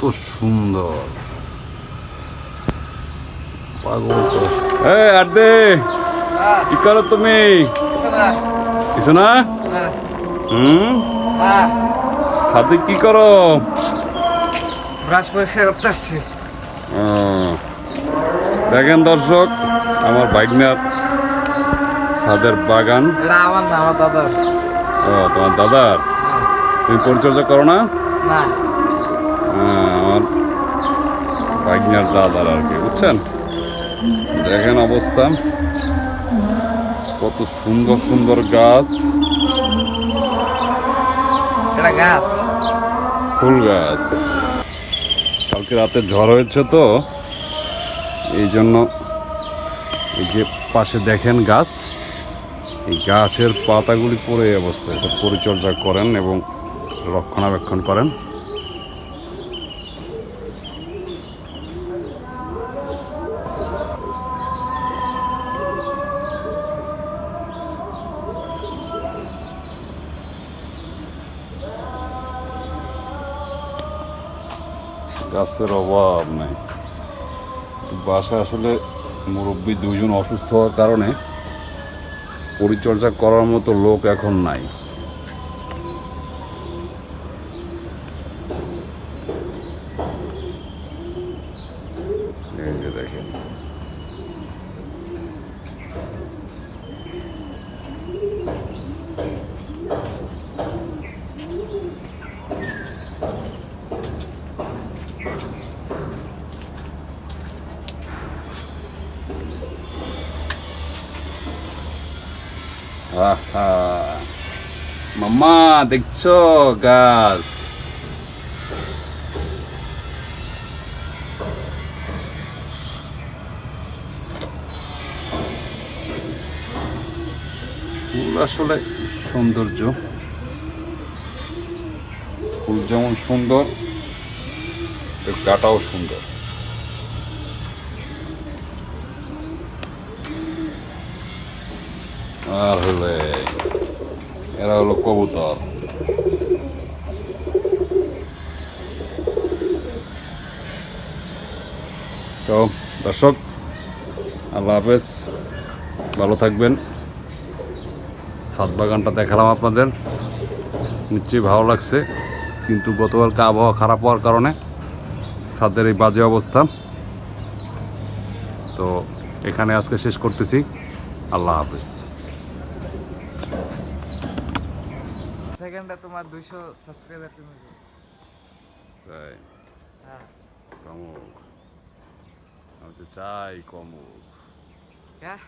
কত সুন্দর। পাগল তো। এ আড্ডে কি করো তুমি? কিছু না। হুম? সাদিক কি করো? ব্রাশ পরিষ্কার করতে দেখেন দর্শক আমার বাইকনার ছাদের বাগান। আমার না আমার দাদার। ও তোমার দাদার? তুমি পরিচর্যা করো না? না। হ্যাঁ, আমার বাইকনার দাদার আর কি বুঝছেন? দেখেন অবস্থা। কত সুন্দর সুন্দর গাছ। এটা গাছ? ফুল গাছ। কালকে রাতে ঝড় হয়েছে তো এই জন্য এই যে পাশে দেখেন গাছ এই গাছের পাতাগুলি পড়ে এই অবস্থায় এটা পরিচর্যা করেন এবং রক্ষণাবেক্ষণ করেন। গাছের অভাব নাই। বাসায় আসলে মুরব্বী দুজন অসুস্থ হওয়ার কারণে পরিচর্যা করার মতো লোক এখন নাই এই যে দেখেন আহা। মাম্মা দেখছ? গাছ। আসলে সৌন্দর্য। ফুল যেমন সুন্দর গাটাও সুন্দর। আর হলে এরা হলো কবুতর তো, দর্শক, আল্লাহ হাফেজ, ভালো থাকবেন। সাত বাগানটা দেখালাম আপনাদের। নিশ্চয়ই ভালো লাগছে, কিন্তু গতকালকে আবহাওয়া খারাপ হওয়ার কারণে ছাদের এই বাজে অবস্থা। তো, এখানে আজকে শেষ করতেছি। আল্লাহ হাফেজ। সেকেন্ডে তোমার দুইশো সাবস্ক্রাইবার তুমি তাই? হ্যাঁ। কমুক। আমি তো চাই কমুক। হ্যাঁ।